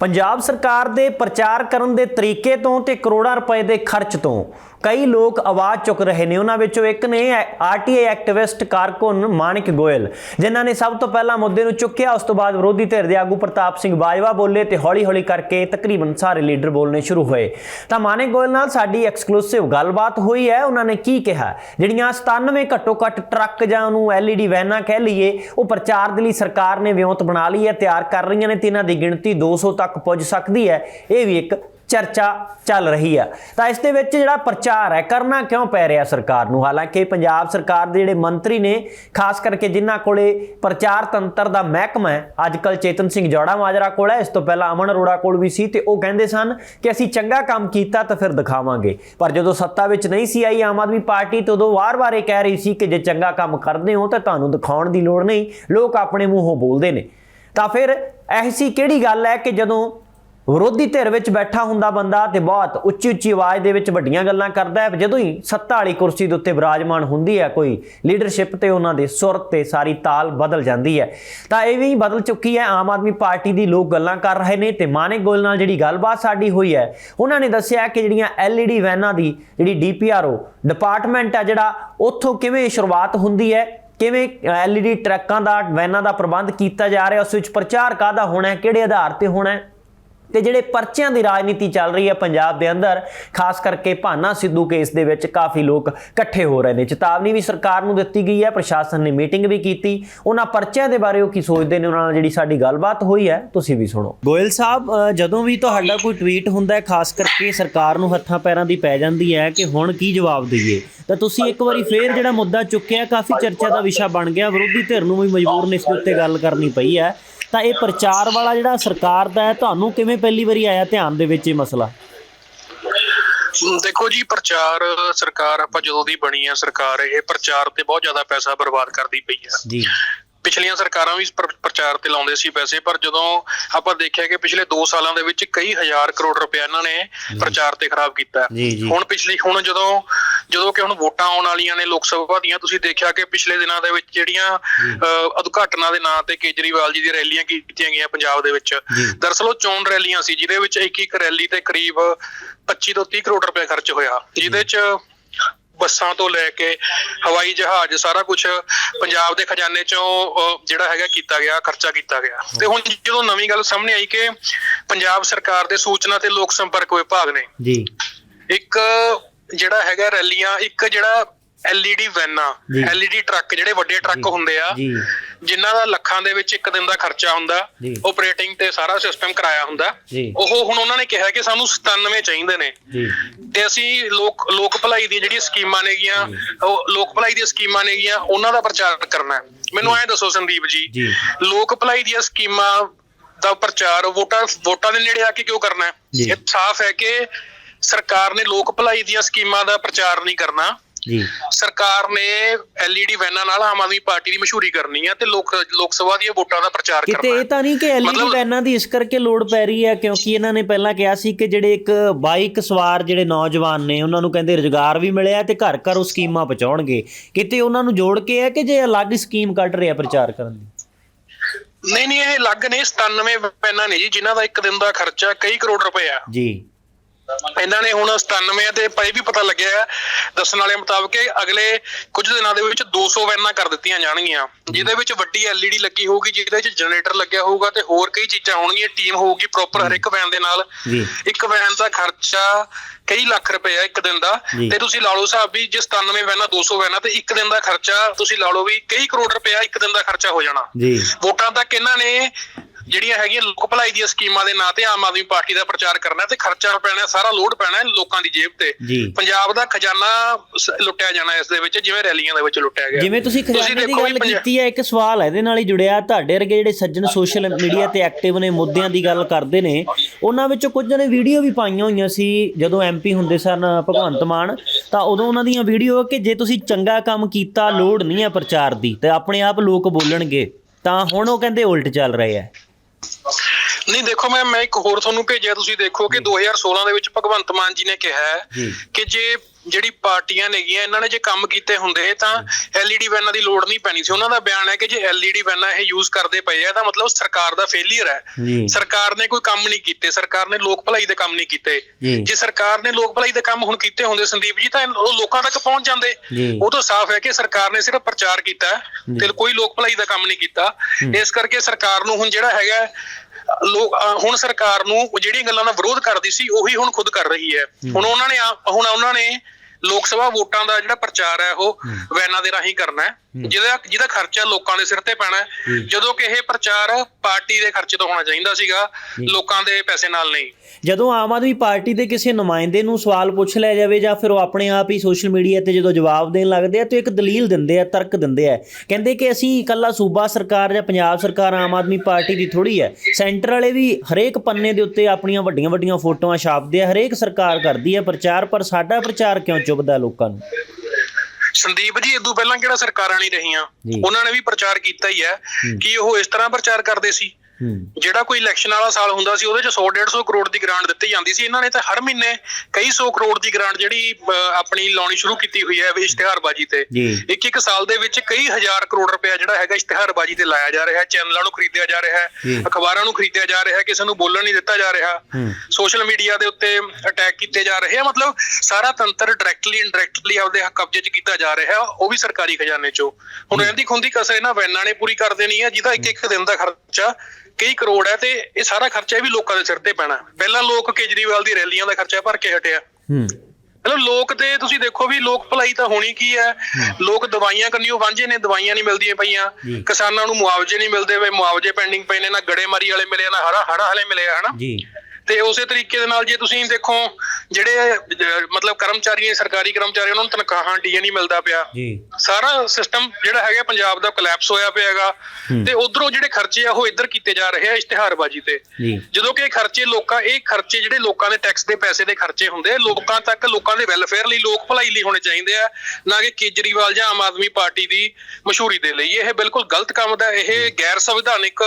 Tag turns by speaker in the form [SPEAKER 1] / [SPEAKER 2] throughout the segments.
[SPEAKER 1] ਪੰਜਾਬ ਸਰਕਾਰ ਦੇ ਪ੍ਰਚਾਰ ਕਰਨ ਦੇ ਤਰੀਕੇ ਤੋਂ ਤੇ ਕਰੋੜਾਂ ਰੁਪਏ ਦੇ ਖਰਚ ਤੋਂ। ਕਈ ਲੋਕ ਆਵਾਜ਼ ਚੁੱਕ ਰਹੇ ਨੇ। ਉਹਨਾਂ ਵਿੱਚੋਂ ਇੱਕ ਨੇ ਆਰਟੀਆਈ ਐਕਟਿਵਿਸਟ ਕਾਰਕੁਨ ਮਾਨਿਕ ਗੋਇਲ, ਜਿਨ੍ਹਾਂ ਨੇ ਸਭ ਤੋਂ ਪਹਿਲਾਂ ਮੁੱਦੇ ਨੂੰ ਚੁੱਕਿਆ। ਉਸ ਤੋਂ ਬਾਅਦ ਵਿਰੋਧੀ ਧਿਰ ਦੇ ਆਗੂ ਪ੍ਰਤਾਪ ਸਿੰਘ ਬਾਜਵਾ ਬੋਲੇ ਤੇ ਹੌਲੀ-ਹੌਲੀ ਕਰਕੇ ਤਕਰੀਬਨ ਸਾਰੇ ਲੀਡਰ ਬੋਲਣੇ ਸ਼ੁਰੂ ਹੋਏ। ਤਾਂ ਮਾਨਿਕ ਗੋਇਲ ਨਾਲ ਸਾਡੀ ਐਕਸਕਲੂਸਿਵ ਗੱਲਬਾਤ ਹੋਈ ਹੈ। ਉਹਨਾਂ ਨੇ ਕੀ ਕਿਹਾ? ਜਿਹੜੀਆਂ 97 ਘੱਟੋ ਘੱਟ ਟਰੱਕ ਜਾਂ ਉਹਨੂੰ ਐਲਈਡੀ ਵੈਨਾਂ ਕਹਿ ਲਈਏ, ਉਹ ਪ੍ਰਚਾਰ ਦੇ ਲਈ ਸਰਕਾਰ ਨੇ ਵਿਉਂਤ ਬਣਾ ਲਈ ਹੈ, ਤਿਆਰ ਕਰ ਰਹੀਆਂ ਨੇ ਤੇ ਇਹਨਾਂ ਦੀ ਗਿਣਤੀ 200 ਤੱਕ ਪੁੱਜ ਸਕਦੀ ਹੈ। ਇਹ ਵੀ ਇੱਕ ਚਰਚਾ ਚੱਲ ਰਹੀ ਆ। ਤਾਂ ਇਸ ਦੇ ਵਿੱਚ ਜਿਹੜਾ ਪ੍ਰਚਾਰ ਹੈ, ਕਰਨਾ ਕਿਉਂ ਪੈ ਰਿਹਾ ਸਰਕਾਰ ਨੂੰ? ਹਾਲਾਂਕਿ ਪੰਜਾਬ ਸਰਕਾਰ ਦੇ ਜਿਹੜੇ ਮੰਤਰੀ ਨੇ, ਖਾਸ ਕਰਕੇ ਜਿਨ੍ਹਾਂ ਕੋਲੇ ਪ੍ਰਚਾਰ ਤੰਤਰ ਦਾ ਮਹਿਕਮਾ ਹੈ ਅੱਜਕੱਲ ਚੇਤਨ ਸਿੰਘ ਜੋੜਾ ਮਾਜਰਾ ਕੋਲ ਹੈ। ਇਸ ਤੋਂ ਪਹਿਲਾਂ ਅਮਨ ਅਰੋੜਾ ਕੋਲ ਵੀ ਸੀ ਤੇ ਉਹ ਕਹਿੰਦੇ ਸਨ ਕਿ ਅਸੀਂ ਚੰਗਾ ਕੰਮ ਕੀਤਾ ਤਾਂ ਫਿਰ ਦਿਖਾਵਾਂਗੇ। ਪਰ ਜਦੋਂ ਸੱਤਾ ਵਿੱਚ ਨਹੀਂ ਸੀ ਆਈ ਆਮ ਆਦਮੀ ਪਾਰਟੀ, ਤਾਂ ਉਦੋਂ ਵਾਰ-ਵਾਰ ਇਹ ਕਹਿ ਰਹੀ ਸੀ ਕਿ ਜੇ ਚੰਗਾ ਕੰਮ ਕਰਦੇ ਹੋ ਤਾਂ ਤੁਹਾਨੂੰ ਦਿਖਾਉਣ ਦੀ ਲੋੜ ਨਹੀਂ। ਲੋਕ ਆਪਣੇ ਮੂੰਹੋਂ ਬੋਲਦੇ ਨੇ। ਤਾਂ ਫਿਰ ਐਸੀ ਕਿਹੜੀ ਗੱਲ ਹੈ ਕਿ ਜਦੋਂ ਵਿਰੋਧੀ ਧਿਰ ਵਿੱਚ ਬੈਠਾ ਹੁੰਦਾ ਬੰਦਾ ਤੇ ਬਹੁਤ ਉੱਚੀ ਉੱਚੀ ਆਵਾਜ਼ ਦੇ ਵਿੱਚ ਵੱਡੀਆਂ ਗੱਲਾਂ ਕਰਦਾ ਹੈ। ਜਦੋਂ ਹੀ ਸੱਤਾ ਵਾਲੀ ਕੁਰਸੀ ਦੇ ਉੱਤੇ ਵਿਰਾਜਮਾਨ ਹੁੰਦੀ ਹੈ, ਕੋਈ ਲੀਡਰਸ਼ਿਪ ਤੇ ਉਹਨਾਂ ਦੇ ਸੁਰ ਤੇ ਸਾਰੀ ਤਾਲ ਬਦਲ ਜਾਂਦੀ ਹੈ। ਤਾਂ ਇਹ ਵੀ ਬਦਲ ਚੁੱਕੀ ਹੈ। ਆਮ ਆਦਮੀ ਪਾਰਟੀ ਦੀ ਲੋਕ ਗੱਲਾਂ ਕਰ ਰਹੇ ਨੇ ਤੇ ਮਾਨਿਕ ਗੋਲ ਨਾਲ ਜਿਹੜੀ ਗੱਲਬਾਤ ਸਾਡੀ ਹੋਈ ਹੈ, ਉਹਨਾਂ ਨੇ ਦੱਸਿਆ ਕਿ ਜਿਹੜੀਆਂ ਐਲਈਡੀ ਵੈਨਾਂ ਦੀ ਜਿਹੜੀ ਡੀਪੀਆਰਓ ਡਿਪਾਰਟਮੈਂਟ ਹੈ, ਜਿਹੜਾ ਉੱਥੋਂ ਕਿਵੇਂ ਸ਼ੁਰੂਆਤ ਹੁੰਦੀ ਹੈ, ਕਿਵੇਂ ਐਲਈਡੀ ਟਰੱਕਾਂ ਦਾ, ਵੈਨਾਂ ਦਾ ਪ੍ਰਬੰਧ ਕੀਤਾ ਜਾ ਰਿਹਾ, ਉਸ ਵਿੱਚ ਪ੍ਰਚਾਰ ਕਾਹਦਾ ਹੋਣਾ ਹੈ, ਕਿਹੜੇ ਆਧਾਰ ਤੇ ਹੋਣਾ ਹੈ ਤੇ ਜਿਹੜੇ ਪਰਚਿਆਂ ਦੀ ਰਾਜਨੀਤੀ ਚੱਲ ਰਹੀ ਹੈ ਪੰਜਾਬ ਦੇ ਅੰਦਰ, ਖਾਸ ਕਰਕੇ ਭਾਨਾ ਸਿੱਧੂ ਕੇਸ ਦੇ ਵਿੱਚ ਕਾਫੀ ਲੋਕ ਇਕੱਠੇ ਹੋ ਰਹੇ ਨੇ। ਚੇਤਾਵਨੀ ਵੀ ਸਰਕਾਰ ਨੂੰ ਦਿੱਤੀ ਗਈ ਹੈ, ਪ੍ਰਸ਼ਾਸਨ ਨੇ ਮੀਟਿੰਗ ਵੀ ਕੀਤੀ। ਉਹਨਾਂ ਪਰਚਿਆਂ ਦੇ ਬਾਰੇ ਉਹ ਕੀ ਸੋਚਦੇ ਨੇ, ਉਹਨਾਂ ਨਾਲ ਜਿਹੜੀ ਸਾਡੀ ਗੱਲਬਾਤ ਹੋਈ ਹੈ, ਤੁਸੀਂ ਵੀ ਸੁਣੋ। ਗੋਇਲ ਸਾਹਿਬ ਜਦੋਂ ਵੀ ਤੁਹਾਡਾ ਕੋਈ ਟਵੀਟ ਹੁੰਦਾ ਹੈ, ਖਾਸ ਕਰਕੇ ਸਰਕਾਰ ਨੂੰ ਹੱਥਾਂ ਪੈਰਾਂ ਦੀ ਪੈ ਜਾਂਦੀ ਹੈ ਕਿ ਹੁਣ ਕੀ ਜਵਾਬ ਦਈਏ, ਤਾਂ ਤੁਸੀਂ ਇੱਕ ਵਾਰੀ ਫੇਰ ਜਿਹੜਾ ਮੁੱਦਾ ਚੁੱਕਿਆ, ਕਾਫੀ ਚਰਚਾ ਦਾ ਵਿਸ਼ਾ ਬਣ ਗਿਆ। ਵਿਰੋਧੀ ਧਿਰ ਨੂੰ ਵੀ ਮਜਬੂਰ ਨੇ ਇਸ ਉੱਤੇ ਗੱਲ ਕਰਨੀ ਪਈ ਹੈ। ਤਾਂ ਇਹ ਪ੍ਰਚਾਰ ਵਾਲਾ ਜਿਹੜਾ ਸਰਕਾਰ ਦਾ ਹੈ ਤੁਹਾਨੂੰ ਕਿਵੇਂ ਪਹਿਲੀ ਵਾਰੀ ਆਇਆ ਧਿਆਨ ਦੇ ਵਿੱਚ ਇਹ ਮਸਲਾ?
[SPEAKER 2] ਦੇਖੋ ਜੀ ਪ੍ਰਚਾਰ ਸਰਕਾਰ ਆਪਾਂ ਜਦੋਂ ਦੀ ਬਣੀ ਆ ਸਰਕਾਰ ਇਹ ਪ੍ਰਚਾਰ ਤੇ ਬਹੁਤ ਜ਼ਿਆਦਾ ਪੈਸਾ ਬਰਬਾਦ ਕਰਦੀ ਪਈ ਆ।
[SPEAKER 1] ਜੀ।
[SPEAKER 2] ਪਿਛਲੀਆਂ ਸਰਕਾਰਾਂ ਵੀ ਪ੍ਰ- ਪ੍ਰਚਾਰ ਤੇ ਲਾਉਂਦੇ ਸੀ ਪੈਸੇ ਪਰ ਜਦੋਂ ਆਪਾਂ ਦੇਖਿਆ ਕਿ ਪਿਛਲੇ 2 ਸਾਲਾਂ ਦੇ ਵਿੱਚ ਕਈ ਹਜ਼ਾਰ ਕਰੋੜ ਰੁਪਏ ਇਹਨਾਂ ਨੇ ਪ੍ਰਚਾਰ ਤੇ ਖਰਾਬ ਕੀਤਾ। ਹੁਣ ਪਿਛਲੀ ਹੁਣ ਜਦੋਂ ਜਦੋਂ ਕਿ ਹੁਣ ਵੋਟਾਂ ਆਉਣ ਵਾਲੀਆਂ ਨੇ ਲੋਕ ਸਭਾ ਦੀਆਂ ਤੁਸੀਂ ਦੇਖਿਆ ਕਿ ਪਿਛਲੇ ਦਿਨਾਂ ਦੇ ਵਿੱਚ ਜਿਹੜੀਆਂ ਉਦਘਾਟਨਾਂ ਦੇ ਨਾਂ ਤੇ ਕੇਜਰੀਵਾਲ ਜੀ ਦੀ ਰੈਲੀਆਂ ਕੀਤੀਆਂ ਗਈਆਂ ਪੰਜਾਬ ਦੇ ਵਿੱਚ।
[SPEAKER 1] ਜੀ।
[SPEAKER 2] ਦਰਅਸਲ ਉਹ ਚੋਣ ਰੈਲੀਆਂ ਸੀ ਜਿਹਦੇ ਵਿੱਚ ਇੱਕ ਇੱਕ ਰੈਲੀ ਤੇ ਕਰੀਬ 25 ਤੋਂ 30 ਕਰੋੜ ਰੁਪਏ ਖਰਚ ਹੋਇਆ। ਜਿਹਦੇ 'ਚ ਬੱਸਾਂ ਤੋਂ ਲੈ ਕੇ ਹਵਾਈ ਜਹਾਜ਼ ਸਾਰਾ ਕੁਝ ਪੰਜਾਬ ਦੇ ਖਜ਼ਾਨੇ ਚੋਂ ਜਿਹੜਾ ਹੈਗਾ ਕੀਤਾ ਗਿਆ ਖਰਚਾ ਕੀਤਾ ਗਿਆ। ਤੇ ਹੁਣ ਜਦੋਂ ਨਵੀਂ ਗੱਲ ਸਾਹਮਣੇ ਆਈ ਕਿ ਪੰਜਾਬ ਸਰਕਾਰ ਦੇ ਸੂਚਨਾ ਤੇ ਲੋਕ ਸੰਪਰਕ ਵਿਭਾਗ ਨੇ
[SPEAKER 1] ਜੀ।
[SPEAKER 2] ਇੱਕ ਜਿਹੜਾ ਹੈਗਾ ਰੈਲੀਆਂ ਇੱਕ ਜਿਹੜਾ ਐਲਈਡੀ ਵੈਨਾਂ। ਐਲਈਡੀ ਟਰੱਕ ਜਿਹੜੇ ਵੱਡੇ ਟਰੱਕ ਹੁੰਦੇ ਆ
[SPEAKER 1] ਜੀ।
[SPEAKER 2] ਜਿਨ੍ਹਾਂ ਦਾ ਲੱਖਾਂ ਦੇ ਵਿੱਚ ਇੱਕ ਦਿਨ ਦਾ ਖਰਚਾ ਹੁੰਦਾ। ਆਪਰੇਟਿੰਗ ਤੇ ਸਾਰਾ ਸਿਸਟਮ ਕਰਾਇਆ ਹੁੰਦਾ। ਉਹ ਹੁਣ ਉਹਨਾਂ ਨੇ ਕਿਹਾ ਕਿ ਸਾਨੂੰ 97 ਚਾਹੀਦੇ ਨੇ ਤੇ ਅਸੀਂ ਲੋਕ ਲੋਕ ਭਲਾਈ ਦੀਆਂ ਜਿਹੜੀਆਂ ਸਕੀਮਾਂ ਨੇਗੀਆਂ ਉਹ ਲੋਕ ਭਲਾਈ ਦੀਆਂ ਸਕੀਮਾਂ ਨੇਗੀਆਂ ਉਹਨਾਂ ਦਾ ਪ੍ਰਚਾਰ ਕਰਨਾ ਮੈਨੂੰ ਐਂ ਦੱਸੋ ਸੰਦੀਪ ਜੀ। ਲੋਕ ਭਲਾਈ ਦੀਆਂ ਸਕੀਮਾਂ ਦਾ ਪ੍ਰਚਾਰ ਵੋਟਾਂ ਵੋਟਾਂ ਦੇ ਨੇੜੇ ਆ ਕੇ ਕਿਉਂ ਕਰਨਾ ਹੈ। ਇਹ ਸਾਫ਼ ਹੈ ਕਿ ਸਰਕਾਰ ਨੇ ਲੋਕ ਭਲਾਈ ਦੀਆਂ ਸਕੀਮਾਂ ਦਾ ਪ੍ਰਚਾਰ ਨਹੀਂ ਕਰਨਾ
[SPEAKER 1] ਜੀ।
[SPEAKER 2] ਸਰਕਾਰ ਨੇ ਐਲਈਡੀ ਵੈਨਾਂ ਨਾਲ ਆਮ ਆਦਮੀ ਪਾਰਟੀ ਦੀ ਮਸ਼ਹੂਰੀ ਕਰਨੀ ਹੈ ਤੇ ਲੋਕ ਲੋਕ ਸਭਾ ਦੀਆਂ ਵੋਟਾਂ ਦਾ ਪ੍ਰਚਾਰ
[SPEAKER 1] ਕਿਤੇ
[SPEAKER 2] ਕਰਨਾ
[SPEAKER 1] ਇਹ
[SPEAKER 2] ਹੈ
[SPEAKER 1] ਤਾਂ ਨਹੀਂ ਕਿ ਐਲਈਡੀ
[SPEAKER 2] ਮਤਲਬ-
[SPEAKER 1] ਵੈਨਾਂ ਦੀ ਇਸ ਕਰਕੇ ਲੋੜ ਪੈ ਰਹੀ ਹੈ ਕਿਉਂਕਿ ਇਹਨਾਂ ਨੇ ਪਹਿਲਾਂ ਕਿਹਾ ਸੀ ਕਿ ਜਿਹੜੇ ਇੱਕ ਬਾਈਕ ਸਵਾਰ ਜਿਹੜੇ ਨੌਜਵਾਨ ਨੇ ਉਹਨਾਂ ਨੂੰ ਕਹਿੰਦੇ ਰੁਜ਼ਗਾਰ ਵੀ ਮਿਲਿਆ ਤੇ ਘਰ ਘਰ ਉਹ ਸਕੀਮਾਂ ਪਹੁੰਚਾਉਣਗੇ। ਕਿਤੇ ਉਹਨਾਂ ਨੂੰ ਜੋੜ ਕੇ ਹੈ ਕਿ ਜੇ ਅਲੱਗ ਸਕੀਮ ਕੱਢ ਰਿਹਾ ਪ੍ਰਚਾਰ ਕਰਨ ਦੀ?
[SPEAKER 2] ਨਹੀਂ ਨਹੀਂ ਇਹ ਅਲੱਗ ਨੇ 97 ਵੈਨਾਂ ਨੇ ਜੀ ਜਿਨ੍ਹਾਂ ਦਾ ਇੱਕ ਦਿਨ ਦਾ ਖਰਚਾ ਕਈ ਕਰੋੜ ਰੁਪਏ ਆ।
[SPEAKER 1] ਜੀ।
[SPEAKER 2] ਇਹਨਾਂ ਨੇ ਹੁਣ 97 ਤੇ ਪਏ ਵੀ ਪਤਾ ਲੱਗਿਆ ਦੱਸਣ ਵਾਲੇ ਮੁਤਾਬਕ ਅਗਲੇ ਕੁਝ ਦਿਨਾਂ ਦੇ ਵਿੱਚ 200 ਵੈਨਾਂ ਕਰ ਦਿੱਤੀਆਂ ਜਾਣਗੀਆਂ। ਜਿਹਦੇ ਵਿੱਚ ਵੱਡੀ ਐਲਈਡੀ ਲੱਗੀ ਹੋਊਗੀ ਜਿਹਦੇ ਵਿੱਚ ਜਨਰੇਟਰ ਲੱਗਿਆ ਹੋਊਗਾ ਤੇ ਹੋਰ ਕਈ ਚੀਜ਼ਾਂ ਹੋਣਗੀਆਂ ਟੀਮ ਹੋਊਗੀ ਪ੍ਰੋਪਰ ਹਰ ਇੱਕ ਵੈਨ ਦੇ ਨਾਲ। ਇੱਕ ਵੈਨ ਦਾ ਖਰਚਾ ਕਈ ਲੱਖ ਰੁਪਏ ਆ ਇੱਕ ਦਿਨ ਦਾ। ਤੇ ਤੁਸੀਂ ਲਾ ਲਓ ਹਿਸਾਬ ਵੀ ਜੇ 97 ਵੈਨਾਂ 200 ਵੈਨਾਂ ਤੇ ਇੱਕ ਦਿਨ ਦਾ ਖਰਚਾ ਤੁਸੀਂ ਲਾ ਲਓ ਵੀ ਕਈ ਕਰੋੜ ਰੁਪਏ ਇੱਕ ਦਿਨ ਦਾ ਖਰਚਾ ਹੋ ਜਾਣਾ।
[SPEAKER 1] ਜੀ।
[SPEAKER 2] ਵੋਟਾਂ ਤੱਕ ਇਹਨਾਂ ਨੇ ਜਿਹੜੀਆਂ ਹੈਗੀਆਂ ਲੋਕ ਭਲਾਈ ਦੀਆਂ ਸਕੀਮਾਂ ਦੇ ਨਾਂ ਤੇ ਆਮ ਆਦਮੀ ਪਾਰਟੀ ਦਾ ਪ੍ਰਚਾਰ ਕਰਨਾ ਤੇ ਖਰਚਾ ਪੈਣਾ ਸਾਰਾ ਲੋਡ ਪੈਣਾ ਹੈ ਲੋਕਾਂ ਦੀ ਜੇਬ ਤੇ। ਪੰਜਾਬ ਦਾ ਖਜ਼ਾਨਾ ਲੁੱਟਿਆ ਜਾਣਾ ਇਸ ਦੇ ਵਿੱਚ ਜਿਵੇਂ ਰੈਲੀਆਂ ਦੇ ਵਿੱਚ ਲੁੱਟਿਆ ਗਿਆ।
[SPEAKER 1] ਜਿਵੇਂ ਤੁਸੀਂ ਖਜ਼ਾਨੇ ਦੀ ਗੱਲ ਕੀਤੀ ਹੈ ਇੱਕ ਸਵਾਲ ਇਹਦੇ ਨਾਲ ਹੀ ਜੁੜਿਆ। ਤੁਹਾਡੇ ਵਰਗੇ ਜਿਹੜੇ ਸੱਜਣ ਸੋਸ਼ਲ ਮੀਡੀਆ ਤੇ ਐਕਟਿਵ ਨੇ ਮੁੱਦਿਆਂ ਦੀ ਗੱਲ ਕਰਦੇ ਨੇ ਉਹਨਾਂ ਵਿੱਚੋਂ ਕੁਝ ਨੇ ਵੀਡੀਓ ਵੀ ਪਾਈਆਂ ਹੋਈਆਂ ਸੀ ਜਦੋਂ ਐਮਪੀ ਹੁੰਦੇ ਸਨ ਭਗਵੰਤ ਮਾਨ ਤਾਂ ਉਦੋਂ ਉਹਨਾਂ ਦੀਆਂ ਵੀਡੀਓ ਕਿ ਜੇ ਤੁਸੀਂ ਚੰਗਾ ਕੰਮ ਕੀਤਾ ਲੋੜ ਨਹੀਂ ਹੈ ਪ੍ਰਚਾਰ ਦੀ ਤੇ ਆਪਣੇ ਆਪ ਲੋਕ ਬੋਲਣਗੇ। ਤਾਂ ਹੁਣ ਉਹ ਕਹਿੰਦੇ ਉਲਟ ਚੱਲ ਰਹੇ ਆ
[SPEAKER 2] ਨਹੀਂ ਦੇਖੋ ਮੈਂ ਮੈਂ ਇੱਕ ਹੋਰ ਤੁਹਾਨੂੰ ਭੇਜਿਆ ਤੁਸੀਂ ਦੇਖੋ ਕਿ 2016 ਦੇ ਵਿੱਚ ਭਗਵੰਤ ਮਾਨ ਜੀ ਨੇ ਕਿਹਾ ਹੈ। ਕਿ ਜੇ ਜਿਹੜੀ ਪਾਰਟੀਆਂ ਨੇਗੀਆਂ ਇਹਨਾਂ ਨੇ ਜੇ ਕੰਮ ਕੀਤੇ ਹੁੰਦੇ ਤਾਂ ਐਲਈਡੀ ਵੈਨਾਂ ਦੀ ਲੋੜ ਨਹੀਂ ਪੈਣੀ ਸੀ। ਉਹਨਾਂ ਦਾ ਬਿਆਨ ਹੈ ਕਿ ਜੇ ਐਲਈਡੀ ਵੈਨਾਂ ਇਹ ਯੂਜ਼ ਕਰਦੇ ਪਏ ਆ ਤਾਂ ਮਤਲਬ ਸਰਕਾਰ ਦਾ ਫੇਲਿਅਰ ਹੈ। ਸਰਕਾਰ ਨੇ ਕੋਈ ਕੰਮ ਨਹੀਂ ਕੀਤੇ ਸਰਕਾਰ ਨੇ ਲੋਕ ਭਲਾਈ ਦੇ ਕੰਮ ਨਹੀਂ ਕੀਤੇ।
[SPEAKER 1] ਜੀ।
[SPEAKER 2] ਸਰਕਾਰ ਨੇ ਲੋਕ ਭਲਾਈ ਦੇ ਕੰਮ ਹੁਣ ਕੀਤੇ ਹੁੰਦੇ ਸੰਦੀਪ ਜੀ ਤਾਂ ਉਹ ਲੋਕਾਂ ਤੱਕ ਪਹੁੰਚ ਜਾਂਦੇ। ਉਹ ਤਾਂ ਸਾਫ਼ ਹੈ ਕਿ ਸਰਕਾਰ ਨੇ ਸਿਰਫ ਪ੍ਰਚਾਰ ਕੀਤਾ। ਤੇ ਕੋਈ ਲੋਕ ਭਲਾਈ ਦਾ ਕੰਮ ਨਹੀਂ ਕੀਤਾ। ਇਸ ਕਰਕੇ ਸਰਕਾਰ ਨੂੰ ਹੁਣ ਜਿਹੜਾ ਹੈਗਾ ਲੋਕ ਹੁਣ ਸਰਕਾਰ ਨੂੰ ਜਿਹੜੀਆਂ ਗੱਲਾਂ ਦਾ ਵਿਰੋਧ ਕਰਦੀ ਸੀ ਉਹੀ ਹੁਣ ਖੁਦ ਕਰ ਰਹੀ ਹੈ। ਹੁਣ ਉਹਨਾਂ ਨੇ ਹੁਣ ਉਹਨਾਂ ਨੇ ਲੋਕ ਸਭਾ ਵੋਟਾਂ ਦਾ ਜਿਹੜਾ ਪ੍ਰਚਾਰ ਹੈ ਉਹ ਵੈਨਾਂ ਦੇ ਰਾਹੀਂ ਕਰਨਾ ਹੈ। ਜਿਹਦਾ ਜਿਹਦਾ ਖਰਚਾ ਲੋਕਾਂ ਦੇ ਸਿਰ ਤੇ ਪੈਣਾ ਹੈ। ਜਦੋਂ ਕਿ ਇਹ ਪ੍ਰਚਾਰ ਪਾਰਟੀ ਦੇ ਖਰਚੇ ਤੋਂ ਹੋਣਾ ਚਾਹੀਦਾ ਸੀਗਾ ਲੋਕਾਂ ਦੇ ਪੈਸੇ ਨਾਲ ਨਹੀਂ।
[SPEAKER 1] ਜਦੋਂ ਆਮ ਆਦਮੀ ਪਾਰਟੀ ਦੇ ਕਿਸੇ ਨੁਮਾਇੰਦੇ ਨੂੰ ਸਵਾਲ ਪੁੱਛ ਲਿਆ ਜਾਵੇ ਜਾਂ ਫਿਰ ਉਹ ਆਪਣੇ ਆਪ ਹੀ ਸੋਸ਼ਲ ਮੀਡੀਆ ਤੇ ਜਦੋਂ ਜਵਾਬ ਦੇਣ ਲੱਗਦੇ ਆ ਤੇ ਇੱਕ ਦਲੀਲ ਦਿੰਦੇ ਆ ਤਰਕ ਦਿੰਦੇ ਆ। ਕਹਿੰਦੇ ਕਿ ਅਸੀਂ ਇਕੱਲਾ ਸੂਬਾ ਸਰਕਾਰ ਜਾਂ ਪੰਜਾਬ ਸਰਕਾਰ ਆਮ ਆਦਮੀ ਪਾਰਟੀ ਦੀ ਥੋੜੀ ਹੈ। ਸੈਂਟਰ ਵਾਲੇ ਵੀ ਹਰੇਕ ਪੰਨੇ ਦੇ ਉੱਤੇ ਆਪਣੀਆਂ ਵੱਡੀਆਂ ਵੱਡੀਆਂ ਫੋਟੋਆਂ ਛਾਪਦੇ ਆ ਹਰੇਕ ਸਰਕਾਰ ਕਰਦੀ ਹੈ ਪ੍ਰਚਾਰ ਪਰ ਸਾਡਾ ਪ੍ਰਚਾਰ ਕਿਉਂ ਚੁੱਭਦਾ ਲੋਕਾਂ ਨੂੰ।
[SPEAKER 2] ਸੰਦੀਪ ਜੀ ਇਦੋਂ ਪਹਿਲਾਂ ਕਿਹੜਾ ਸਰਕਾਰਾਂ ਨਹੀਂ ਰਹੀਆਂ?
[SPEAKER 1] ਜੀ।
[SPEAKER 2] ਉਹਨਾਂ ਨੇ ਵੀ ਪ੍ਰਚਾਰ ਕੀਤਾ ਹੀ ਹੈ। ਕਿ ਉਹ ਇਸ ਤਰ੍ਹਾਂ ਪ੍ਰਚਾਰ ਕਰਦੇ ਸੀ। ਜਿਹੜਾ ਕੋਈ ਇਲੈਕਸ਼ਨ ਵਾਲਾ ਸਾਲ ਹੁੰਦਾ ਸੀ ਉਹਦੇ ਚ 100 150 ਕਰੋੜ ਦੀ ਗ੍ਰਾਂਟ ਦਿੱਤੀ ਜਾਂਦੀ ਸੀ। ਇਹਨਾਂ ਨੇ ਤਾਂ ਹਰ ਮਹੀਨੇ ਕਈ ਸੌ ਕਰੋੜ ਦੀ ਗ੍ਰਾਂਟ ਜਿਹੜੀ ਆਪਣੀ ਲਾਉਣੀ ਸ਼ੁਰੂ ਕੀਤੀ ਹੋਈ ਹੈ ਇਸ਼ਤਿਹਾਰਬਾਜ਼ੀ ਤੇ। ਇੱਕ ਇੱਕ ਸਾਲ ਦੇ ਵਿੱਚ ਕਈ ਹਜ਼ਾਰ ਕਰੋੜ ਰੁਪਏ ਜਿਹੜਾ ਹੈਗਾ ਇਸ਼ਤਿਹਾਰਬਾਜ਼ੀ ਤੇ ਲਾਇਆ ਜਾ ਰਿਹਾ ਹੈ। ਚੈਨਲਾਂ ਨੂੰ ਖਰੀਦਿਆ ਜਾ ਰਿਹਾ। ਹੈ। ਅਖਬਾਰਾਂ ਨੂੰ ਖਰੀਦਿਆ ਜਾ ਰਿਹਾ ਹੈ। ਕਿਸੇ ਨੂੰ ਬੋਲਣ ਨਹੀਂ ਦਿੱਤਾ ਜਾ ਰਿਹਾ। ਸੋਸ਼ਲ ਮੀਡੀਆ ਦੇ ਉੱਤੇ ਅਟੈਕ ਕੀਤੇ ਜਾ ਰਹੇ ਆ। ਮਤਲਬ ਸਾਰਾ ਤੰਤਰ ਡਾਇਰੈਕਟਲੀ ਇਨਡਾਇਰੈਕਟਲੀ ਆਪਦੇ ਕਬਜ਼ੇ 'ਚ ਕੀਤਾ ਜਾ ਰਿਹਾ। ਉਹ ਵੀ ਸਰਕਾਰੀ ਖਜ਼ਾਨੇ 'ਚੋਂ। ਹੁਣ ਇਹਦੀ ਖੁੰਦੀ ਕਸਰ ਇਹਨਾਂ ਵੈਨਾਂ ਨੇ ਪੂਰੀ ਕਰ ਦੇਣੀ ਹੈ। ਜਿਹਦਾ ਇੱਕ ਇੱਕ ਦਿਨ ਦਾ ਖਰਚਾ ਕਈ ਕਰੋੜ ਹੈ ਤੇ ਇਹ ਸਾਰਾ ਖਰਚਾ ਇਹ ਵੀ ਲੋਕਾਂ ਦੇ ਸਿਰ ਤੇ ਪੈਣਾ। ਪਹਿਲਾਂ ਲੋਕ ਕੇਜਰੀਵਾਲ ਦੀ ਰੈਲੀਆਂ ਦਾ ਖਰਚਾ ਭਰ ਕੇ ਹਟਿਆ।
[SPEAKER 1] ਹੂੰ।
[SPEAKER 2] ਮਤਲਬ ਲੋਕ ਤੇ ਤੁਸੀਂ ਦੇਖੋ ਵੀ ਲੋਕ ਭਲਾਈ ਤਾਂ ਹੋਣੀ ਕੀ ਹੈ। ਲੋਕ ਦਵਾਈਆਂ ਕੰਨਿਓ ਵਾਂਝੇ ਨੇ ਦਵਾਈਆਂ ਨਹੀਂ ਮਿਲਦੀਆਂ ਪਈਆਂ। ਕਿਸਾਨਾਂ ਨੂੰ ਮੁਆਵਜ਼ੇ ਨਹੀਂ ਮਿਲਦੇ ਵੇ ਮੁਆਵਜ਼ੇ ਪੈਂਡਿੰਗ ਪਏ ਨੇ ਨਾ ਗੜੇਮਾਰੀ ਵਾਲੇ ਮਿਲੇ ਨਾ ਹੜਾ ਹੜਾ ਵਾਲੇ ਮਿਲੇ ਹਨਾ?
[SPEAKER 1] ਜੀ।
[SPEAKER 2] ਤੇ ਉਸੇ ਤਰੀਕੇ ਦੇ ਨਾਲ ਜੇ ਤੁਸੀਂ ਦੇਖੋ ਜਿਹੜੇ ਮਤਲਬ ਕਰਮਚਾਰੀ ਨੇ ਸਰਕਾਰੀ ਕਰਮਚਾਰੀ ਉਹਨਾਂ ਨੂੰ ਤਨਖਾਹਾਂ ਡੀਏ ਨਹੀਂ ਮਿਲਦਾ ਪਿਆ।
[SPEAKER 1] ਜੀ।
[SPEAKER 2] ਸਾਰਾ ਸਿਸਟਮ ਜਿਹੜਾ ਹੈਗਾ ਪੰਜਾਬ ਦਾ ਕੋਲੈਪਸ ਹੋਇਆ ਪਿਆ ਹੈਗਾ। ਤੇ ਉਧਰੋਂ ਜਿਹੜੇ ਖਰਚੇ ਆ ਉਹ ਇੱਧਰ ਕੀਤੇ ਜਾ ਰਹੇ ਆ ਇਸ਼ਤਿਹਾਰਬਾਜ਼ੀ ਤੇ।
[SPEAKER 1] ਜੀ।
[SPEAKER 2] ਜਦੋਂ ਕਿ ਇਹ ਖਰਚੇ ਲੋਕਾਂ ਇਹ ਖਰਚੇ ਜਿਹੜੇ ਲੋਕਾਂ ਦੇ ਟੈਕਸ ਦੇ ਪੈਸੇ ਦੇ ਖਰਚੇ ਹੁੰਦੇ ਆ ਲੋਕਾਂ ਤੱਕ ਲੋਕਾਂ ਦੇ ਵੈਲਫੇਅਰ ਲਈ ਲੋਕ ਭਲਾਈ ਲਈ ਹੋਣੇ ਚਾਹੀਦੇ ਆ। ਨਾ ਕਿ ਕੇਜਰੀਵਾਲ ਜਾਂ ਆਮ ਆਦਮੀ ਪਾਰਟੀ ਦੀ ਮਸ਼ਹੂਰੀ ਦੇ ਲਈ। ਇਹ ਬਿਲਕੁਲ ਗਲਤ ਕੰਮ ਦਾ ਇਹ ਗੈਰ ਸੰਵਿਧਾਨਿਕ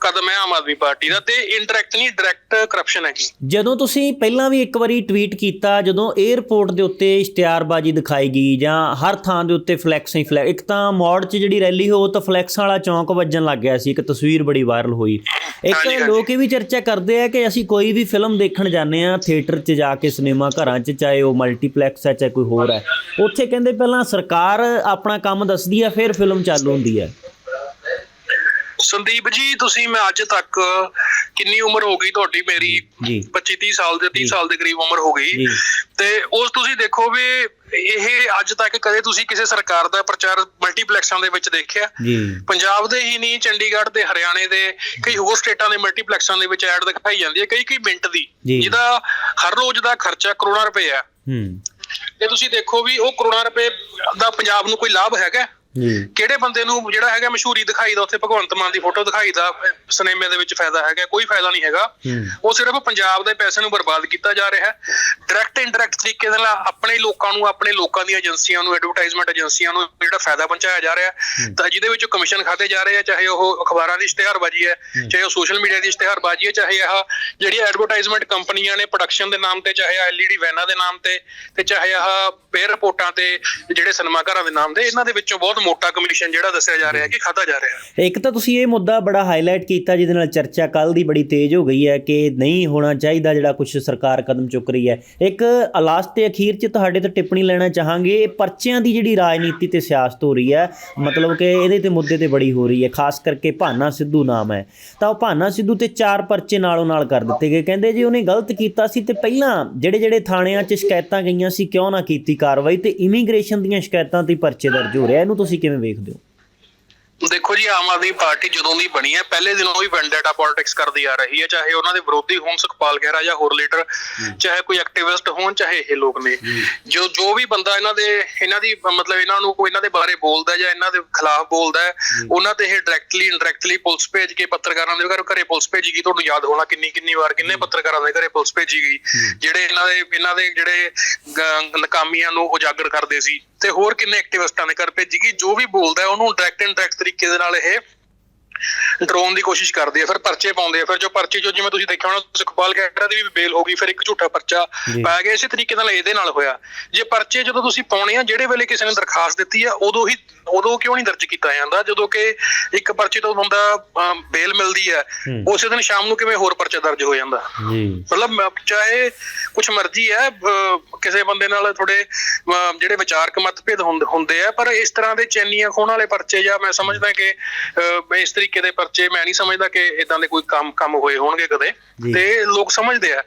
[SPEAKER 2] ਕਦਮ ਹੈ ਆਮ ਆਦਮੀ ਪਾਰਟੀ ਦਾ ਤੇ ਇਨਡਾਇਰੈਕਟ ਨਹੀਂ ਡਾਇਰੈਕਟ ਕਰਪਸ਼ਨ ਹੈਗੀ
[SPEAKER 1] ਜਦੋਂ ਤੁਸੀਂ ਪਹਿਲਾਂ ਵੀ ਇੱਕ ਵਾਰੀ ਟਵੀਟ ਕੀਤਾ ਜਦੋਂ 에ਅਰਪੋਰਟ ਦੇ ਉੱਤੇ ਇਸ਼ਤਿਹਾਰਬਾਜ਼ੀ ਦਿਖਾਈ ਗਈ ਜਾਂ ਹਰ ਥਾਂ ਦੇ ਉੱਤੇ ਫਲੈਕਸ ਹੀ ਫਲੈਕਸ ਇੱਕ ਤਾਂ ਮੋੜ 'ਚ ਜਿਹੜੀ ਰੈਲੀ ਹੋ ਉਹ ਤਾਂ ਫਲੈਕਸਾਂ ਵਾਲਾ ਚੌਂਕ ਵੱਜਣ ਲੱਗ ਗਿਆ ਸੀ ਇੱਕ ਤਸਵੀਰ ਬੜੀ ਵਾਇਰਲ ਹੋਈ। ਇੱਕ। ਲੋਕ ਇਹ ਵੀ ਚਰਚਾ ਕਰਦੇ ਆ ਕਿ ਅਸੀਂ ਕੋਈ ਵੀ ਫਿਲਮ ਦੇਖਣ ਜਾਂਦੇ ਆ ਥੀਏਟਰ 'ਚ ਜਾ ਕੇ ਸਿਨੇਮਾ ਘਰਾਂ 'ਚ ਚਾਹੇ ਉਹ ਮਲਟੀਪਲੈਕਸ ਹੈ ਚਾਹੇ ਕੋਈ ਹੋਰ ਹੈ ਉੱਥੇ ਕਹਿੰਦੇ ਪਹਿਲਾਂ ਸਰਕਾਰ ਆਪਣਾ ਕੰਮ ਦੱਸਦੀ ਆ ਫਿਰ ਫਿਲਮ ਚਾਲੂ ਹੁੰਦੀ ਹੈ।
[SPEAKER 2] ਸੰਦੀਪ ਜੀ ਤੁਸੀਂ ਮੈਂ ਅੱਜ ਤੱਕ ਕਿੰਨੀ ਉਮਰ ਹੋ ਗਈ ਤੁਹਾਡੀ? ਮੇਰੀ
[SPEAKER 1] ਜੀ
[SPEAKER 2] 25 30 ਸਾਲ ਦੇ 30 ਸਾਲ ਦੇ ਕਰੀਬ ਉਮਰ ਹੋ ਗਈ। ਤੇ ਉਸ ਤੁਸੀਂ ਦੇਖੋ ਵੀ ਇਹ ਅੱਜ ਤੱਕ ਕਦੇ ਤੁਸੀਂ ਕਿਸੇ ਸਰਕਾਰ ਦਾ ਪ੍ਰਚਾਰ ਮਲਟੀਪਲੈਕਸਾਂ ਦੇ ਵਿੱਚ ਦੇਖਿਆ?
[SPEAKER 1] ਜੀ।
[SPEAKER 2] ਪੰਜਾਬ ਦੇ ਹੀ ਨਹੀਂ ਚੰਡੀਗੜ੍ਹ ਤੇ ਹਰਿਆਣੇ ਦੇ ਕਈ ਹੋਰ ਸਟੇਟਾਂ ਦੇ ਮਲਟੀਪਲੈਕਸਾਂ ਦੇ ਵਿੱਚ ਐਡ ਦਿਖਾਈ ਜਾਂਦੀ ਹੈ। ਕਈ ਕਈ ਮਿੰਟ ਦੀ। ਜਿਹਦਾ ਹਰ ਰੋਜ਼ ਦਾ ਖਰਚਾ ਕਰੋੜਾਂ ਰੁਪਏ ਹੈ।
[SPEAKER 1] ਹੂੰ।
[SPEAKER 2] ਤੇ ਤੁਸੀਂ ਦੇਖੋ ਵੀ ਉਹ ਕਰੋੜਾਂ ਰੁਪਏ ਦਾ ਪੰਜਾਬ ਨੂੰ ਕੋਈ ਲਾਭ ਹੈਗਾ? ਕਿਹੜੇ ਬੰਦੇ ਨੂੰ ਜਿਹੜਾ ਹੈਗਾ ਮਸ਼ਹੂਰੀ ਦਿਖਾਈ ਦਾ ਉੱਥੇ ਭਗਵੰਤ ਮਾਨ ਦੀ ਫੋਟੋ ਦਿਖਾਈ ਦਾ ਸਿਨੇਮੇ ਦੇ ਵਿੱਚ ਫਾਇਦਾ ਹੈਗਾ ਕੋਈ ਫਾਇਦਾ ਨਹੀਂ ਹੈਗਾ। ਉਹ ਸਿਰਫ ਪੰਜਾਬ ਦੇ ਪੈਸੇ ਨੂੰ ਬਰਬਾਦ ਕੀਤਾ ਜਾ ਰਿਹਾ ਹੈ। ਡਾਇਰੈਕਟ ਇਨਡਾਇਰੈਕਟ ਤਰੀਕੇ ਦੇ ਨਾਲ ਆਪਣੇ ਲੋਕਾਂ ਨੂੰ ਆਪਣੇ ਲੋਕਾਂ ਦੀਆਂ ਏਜੰਸੀਆਂ ਨੂੰ ਐਡਵਰਟਾਈਜ਼ਮੈਂਟ ਏਜੰਸੀਆਂ ਨੂੰ ਜਿਹੜਾ ਫਾਇਦਾ ਪਹੁੰਚਾਇਆ ਜਾ ਰਿਹਾ ਹੈ। ਤਾਂ ਜਿਹਦੇ ਵਿੱਚ ਕਮਿਸ਼ਨ ਖਾਤੇ ਜਾ ਰਹੇ ਆ ਚਾਹੇ ਉਹ ਅਖਬਾਰਾਂ ਦੀ ਇਸ਼ਤਿਹਾਰਬਾਜ਼ੀ ਹੈ ਚਾਹੇ ਉਹ ਸੋਸ਼ਲ ਮੀਡੀਆ ਦੀ ਇਸ਼ਤਿਹਾਰਬਾਜ਼ੀ ਹੈ ਚਾਹੇ ਆਹ ਜਿਹੜੀ ਐਡਵਰਟਾਈਜ਼ਮੈਂਟ ਕੰਪਨੀਆਂ ਨੇ ਪ੍ਰੋਡਕਸ਼ਨ ਦੇ ਨਾਮ ਤੇ ਚਾਹੇ ਐਲਈਡੀ ਵੈਨਾਂ ਦੇ ਨਾਮ ਤੇ ਤੇ ਚਾਹੇ ਆਹ ਪੇ ਰਿਪੋਰਟਾਂ ਤੇ ਜਿਹੜੇ ਸਿਨੇਮਾ ਘਰਾਂ ਦੇ ਨਾਮ ਤੇ ਇਹਨਾਂ ਦੇ ਵਿੱਚੋਂ ਬਹੁਤ ਮੋਟਾ ਕਮਿਸ਼ਨ ਜਿਹੜਾ ਦੱਸਿਆ ਜਾ ਰਿਹਾ ਹੈ ਕਿ ਖਾਦਾ ਜਾ ਰਿਹਾ ਹੈ।
[SPEAKER 1] ਇੱਕ ਤਾਂ ਤੁਸੀਂ ਇਹ ਮੁੱਦਾ ਬੜਾ ਹਾਈਲਾਈਟ ਕੀਤਾ ਜਿਹਦੇ ਨਾਲ ਚਰਚਾ ਕੱਲ ਦੀ ਬੜੀ ਤੇਜ਼ ਹੋ ਗਈ ਹੈ ਕਿ ਨਹੀਂ ਹੋਣਾ ਚਾਹੀਦਾ ਜਿਹੜਾ ਕੁਝ ਸਰਕਾਰ ਕਦਮ ਚੁੱਕ ਰਹੀ ਹੈ। ਇੱਕ ਲਾਸਟ ਤੇ ਅਖੀਰ 'ਚ ਤੁਹਾਡੇ ਤੋਂ ਟਿੱਪਣੀ ਲੈਣਾ ਚਾਹਾਂਗੇ ਇਹ ਪਰਚਿਆਂ ਦੀ ਜਿਹੜੀ ਰਾਜਨੀਤੀ ਤੇ ਸਿਆਸਤ ਹੋ ਰਹੀ ਹੈ ਮਤਲਬ ਕਿ ਇਹਦੇ ਤੇ ਮੁੱਦੇ ਤੇ ਬੜੀ ਹੋ ਰਹੀ ਹੈ ਖਾਸ ਕਰਕੇ ਭਾਨਾ ਸਿੱਧੂ ਨਾਮ ਹੈ। ਤਾਂ ਉਹ ਭਾਨਾ ਸਿੱਧੂ ਤੇ ਚਾਰ ਪਰਚੇ ਨਾਲੋਂ ਨਾਲ ਕਰ ਦਿੱਤੇ ਗਏ। ਕਹਿੰਦੇ ਜੀ ਉਹਨੇ ਗਲਤ ਕੀਤਾ ਸੀ ਤੇ ਪਹਿਲਾਂ ਜਿਹੜੇ ਜਿਹੜੇ ਥਾਣਿਆਂ 'ਚ ਸ਼ਿਕਾਇਤਾਂ ਗਈਆਂ ਸੀ ਕਿਉਂ ਨਾ ਕੀਤੀ ਕਾਰਵਾਈ ਤੇ ਇਮੀਗ੍ਰੇਸ਼ਨ ਦੀਆਂ ਸ਼ਿਕਾਇਤਾਂ ਤੇ ਪਰਚੇ ਦਰਜ ਹੋ ਰਿਹਾ ਇਹਨੂੰ ਤੁਸੀਂ ਕਿਵੇਂ ਵੇਖਦੇ ਹੋ?
[SPEAKER 2] ਦੇਖੋ ਜੀ ਆਮ ਆਦਮੀ ਪਾਰਟੀ ਜਦੋਂ ਦੀ ਬਣੀ ਹੈ ਪਹਿਲੇ ਦਿਨੋਂ ਹੀ ਵੈਂਡੇਟਾ ਪੋਲਿਟਿਕਸ ਕਰਦੀ ਆ ਰਹੀ ਹੈ ਚਾਹੇ ਉਹਨਾਂ ਦੇ ਵਿਰੋਧੀ ਹੋਣ ਸੁਖਪਾਲ ਖਹਿਰਾ ਜਾਂ ਹੋਰ ਲੀਡਰ ਚਾਹੇ ਕੋਈ ਐਕਟਿਵਿਸਟ ਹੋਣ ਚਾਹੇ ਇਹ ਲੋਕ ਨੇ। ਜੋ ਜੋ ਵੀ ਬੰਦਾ ਇਹਨਾਂ ਦੇ ਇਹਨਾਂ ਦੀ ਮਤਲਬ ਇਹਨਾਂ ਨੂੰ ਕੋਈ ਇਹਨਾਂ ਦੇ ਬਾਰੇ ਬੋਲਦਾ ਜਾਂ ਇਹਨਾਂ ਦੇ ਖਿਲਾਫ ਬੋਲਦਾ ਹੈ ਉਹਨਾਂ ਤੇ ਇਹ ਡਾਇਰੈਕਟਲੀ ਇਨਡਾਇਰੈਕਟਲੀ ਪੁਲਿਸ ਭੇਜ ਕੇ ਪੱਤਰਕਾਰਾਂ ਦੇ ਘਰ ਘਰੇ ਪੁਲਿਸ ਭੇਜੀ ਗਈ ਤੁਹਾਨੂੰ ਯਾਦ ਹੋਣਾ ਕਿੰਨੀ ਕਿੰਨੀ ਵਾਰ ਕਿੰਨੇ ਪੱਤਰਕਾਰਾਂ ਦੇ ਘਰੇ ਪੁਲਿਸ ਭੇਜੀ ਗਈ। ਜਿਹੜੇ ਇਹਨਾਂ ਦੇ ਇਹਨਾਂ ਦੇ ਜਿਹੜੇ ਨਕਾਮੀਆਂ ਨੂੰ ਉਜਾਗਰ ਕਰਦੇ ਸੀ ਤੇ ਹੋਰ ਕਿੰਨੇ ਐਕਟਿਵਿਸਟਾਂ ਦੇ ਘਰ ਭੇਜੀ ਗਈ ਜੋ ਵੀ ਬੋਲਦਾ ਉਹਨੂੰ ਡਾਇਰੈਕਟ ਇਨਡਾਇਰੈਕਟ ਤਰੀਕੇ ਦੇ ਨਾਲ ਇਹ ਡਰਾਉਣ ਦੀ ਕੋਸ਼ਿਸ਼ ਕਰਦੇ ਆ ਫਿਰ ਪਰਚੇ ਪਾਉਂਦੇ ਆ ਫਿਰ ਜੋ ਪਰਚੇ ਜੋ ਜਿਵੇਂ ਤੁਸੀਂ ਦੇਖਿਆ ਹੋਣਾ ਸੁਖਪਾਲ ਖਹਿਰਾ ਦੀ ਵੀ ਬੇਲ ਹੋ ਗਈ ਫਿਰ ਇੱਕ ਝੂਠਾ ਪਰਚਾ। ਪਾਇਆ ਗਿਆ ਇਸੇ ਤਰੀਕੇ ਨਾਲ ਇਹਦੇ ਨਾਲ ਹੋਇਆ ਜੇ ਪਰਚੇ ਜਦੋਂ ਤੁਸੀਂ ਪਾਉਣੇ ਆ ਜਿਹੜੇ ਵੇਲੇ ਕਿਸੇ ਨੇ ਦਰਖਾਸਤ ਦਿੱਤੀ ਆ ਉਦੋਂ ਹੀ ਉਦੋਂ ਕਿਉਂ ਨਹੀਂ ਦਰਜ ਕੀਤਾ ਜਾਂਦਾ ਜਦੋਂ ਕਿ ਇੱਕ ਪਰਚੇ ਤੋਂ ਬੰਦਾ ਬੇਲ ਮਿਲਦੀ ਹੈ। ਉਸੇ ਦਿਨ ਸ਼ਾਮ ਨੂੰ ਕਿਵੇਂ ਹੋਰ ਪਰਚਾ ਦਰਜ ਹੋ ਜਾਂਦਾ ਮਤਲਬ ਚਾਹੇ ਕੁਛ ਮਰਜ਼ੀ ਹੈ ਕਿਸੇ ਬੰਦੇ ਨਾਲ ਥੋੜੇ ਜਿਹੜੇ ਵਿਚਾਰਕ ਮਤਭੇਦ ਹੁੰਦ- ਆ ਪਰ ਇਸ ਤਰ੍ਹਾਂ ਦੇ ਚੈਨੀਆਂ ਖੋਣ ਵਾਲੇ ਪਰਚੇ ਜਾਂ ਮੈਂ ਸਮਝਦਾ ਕਿ ਇਸ ਤਰੀਕੇ ਦੇ ਪਰਚੇ ਮੈਂ ਨਹੀਂ ਸਮਝਦਾ ਕਿ ਇਦਾਂ ਦੇ ਕੋਈ ਕੰਮ ਕੰਮ ਹੋਏ ਹੋਣਗੇ ਕਦੇ। ਤੇ ਲੋਕ ਸਮਝਦੇ ਆ।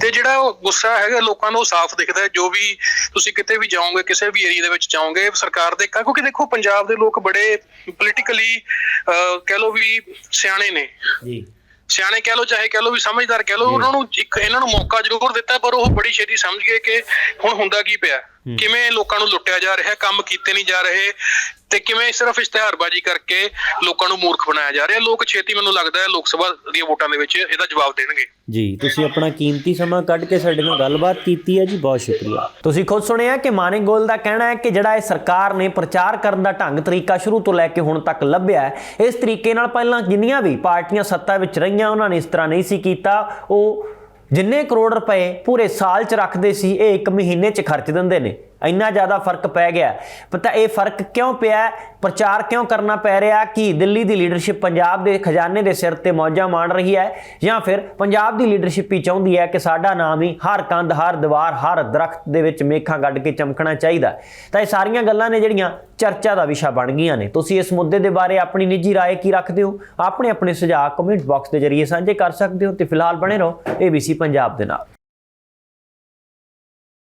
[SPEAKER 2] ਤੇ ਜਿਹੜਾ ਉਹ ਗੁੱਸਾ ਹੈਗਾ ਲੋਕਾਂ ਨੂੰ ਸਾਫ਼ ਦਿਖਦਾ ਜੋ ਵੀ ਤੁਸੀਂ ਕਿਤੇ ਵੀ ਜਾਓਗੇ ਕਿਸੇ ਵੀ ਏਰੀਆ ਦੇ ਵਿੱਚ ਜਾਓਗੇ ਸਰਕਾਰ ਦੇ ਕਿਉਂਕਿ ਦੇਖੋ ਪੰਜਾਬ ਦੇ ਲੋਕ ਬੜੇ ਪੋਲੀਟੀਕਲੀ ਕਹਿ ਲੋ ਵੀ ਸਿਆਣੇ ਨੇ।
[SPEAKER 1] ਜੀ।
[SPEAKER 2] ਸਿਆਣੇ ਕਹਿ ਲੋ ਚਾਹੇ ਕਹਿ ਲੋ ਵੀ ਸਮਝਦਾਰ ਕਹਿ ਲੋ ਉਹਨਾਂ ਨੂੰ ਇੱਕ ਇਹਨਾਂ ਨੂੰ ਮੌਕਾ ਜ਼ਰੂਰ ਦਿੱਤਾ ਪਰ ਉਹ ਬੜੀ ਛੇਤੀ ਸਮਝ ਗਏ ਕਿ ਹੁਣ ਹੁੰਦਾ ਕੀ ਪਿਆ। ਕਿਵੇਂ ਲੋਕਾਂ ਨੂੰ ਲੁੱਟਿਆ ਜਾ ਰਿਹਾ ਕੰਮ ਕੀਤੇ ਨਹੀਂ ਜਾ ਰਹੇ ਤੇ ਕਿਵੇਂ ਸਿਰਫ ਇਸ਼ਤਿਹਾਰਬਾਜ਼ੀ ਕਰਕੇ ਲੋਕਾਂ ਨੂੰ ਮੂਰਖ ਬਣਾਇਆ ਜਾ ਰਿਹਾ। ਲੋਕ ਛੇਤੀ ਮੈਨੂੰ ਲੱਗਦਾ ਹੈ ਲੋਕ ਸਭਾ ਦੀਆਂ ਵੋਟਾਂ ਦੇ ਵਿੱਚ ਇਹਦਾ ਜਵਾਬ ਦੇਣਗੇ।
[SPEAKER 1] ਜੀ ਤੁਸੀਂ ਆਪਣਾ ਕੀਮਤੀ ਸਮਾਂ ਕੱਢ ਕੇ ਸਾਡੇ ਨਾਲ ਗੱਲਬਾਤ ਕੀਤੀ ਹੈ ਜੀ ਬਹੁਤ ਸ਼ੁਕਰੀਆ। ਤੁਸੀਂ ਖੁਦ ਸੁਣਿਆ ਕਿ ਮਾਨਿਕ ਗੋਲ ਦਾ ਕਹਿਣਾ ਹੈ ਕਿ ਜਿਹੜਾ ਇਹ ਸਰਕਾਰ ਨੇ ਪ੍ਰਚਾਰ ਕਰਨ ਦਾ ਢੰਗ ਤਰੀਕਾ ਸ਼ੁਰੂ ਤੋਂ ਲੈ ਕੇ ਹੁਣ ਤੱਕ ਲੱਭਿਆ ਹੈ ਇਸ ਤਰੀਕੇ ਨਾਲ ਪਹਿਲਾਂ ਜਿੰਨੀਆਂ ਵੀ ਪਾਰਟੀਆਂ ਸੱਤਾ ਵਿੱਚ ਰਹੀਆਂ ਉਹਨਾਂ ਨੇ ਇਸ ਤਰ੍ਹਾਂ ਨਹੀਂ ਸੀ ਕੀਤਾ। ਉਹ ਜਿੰਨੇ ਕਰੋੜ ਰੁਪਏ ਪੂਰੇ ਸਾਲ 'ਚ ਰੱਖਦੇ ਸੀ, ਇਹ ਇੱਕ ਮਹੀਨੇ 'ਚ ਖਰਚ ਦਿੰਦੇ ਨੇ। ਇੰਨਾ ਜ਼ਿਆਦਾ ਫਰਕ ਪੈ ਗਿਆ ਪਤਾ ਇਹ ਫਰਕ ਕਿਉਂ ਪਿਆ ਹੈ? ਪ੍ਰਚਾਰ ਕਿਉਂ ਕਰਨਾ ਪੈ ਰਿਹਾ ਕਿ ਦਿੱਲੀ ਦੀ ਲੀਡਰਸ਼ਿਪ ਪੰਜਾਬ ਦੇ ਖਜ਼ਾਨੇ ਦੇ ਸਿਰ ਤੇ ਮੌਜਾਂ ਮਾਣ ਰਹੀ ਹੈ ਜਾਂ ਫਿਰ ਪੰਜਾਬ ਦੀ ਲੀਡਰਸ਼ਿਪ ਹੀ ਚਾਹੁੰਦੀ ਹੈ ਕਿ ਸਾਡਾ ਨਾਮ ਹੀ ਹਰ ਕੰਧ ਹਰ ਦੀਵਾਰ ਹਰ ਦਰਖਤ ਦੇ ਵਿੱਚ ਮੇਖਾਂ ਗੱਡ ਕੇ ਚਮਕਣਾ ਚਾਹੀਦਾ ਹੈ। ਤਾਂ ਇਹ ਸਾਰੀਆਂ ਗੱਲਾਂ ਨੇ ਜਿਹੜੀਆਂ ਚਰਚਾ ਦਾ ਵਿਸ਼ਾ ਬਣ ਗਈਆਂ ਨੇ ਤੁਸੀਂ ਇਸ ਮੁੱਦੇ ਦੇ ਬਾਰੇ ਆਪਣੀ ਨਿੱਜੀ رائے ਕੀ ਰੱਖਦੇ ਹੋ ਆਪਣੇ ਆਪਣੇ ਸੁਝਾਅ ਕਮੈਂਟ ਬਾਕਸ ਦੇ ਜ਼ਰੀਏ ਸਾਂਝੇ ਕਰ ਸਕਦੇ ਹੋ ਤੇ ਫਿਲਹਾਲ ਬਣੇ ਰਹੋ ABC ਪੰਜਾਬ ਦੇ ਨਾਲ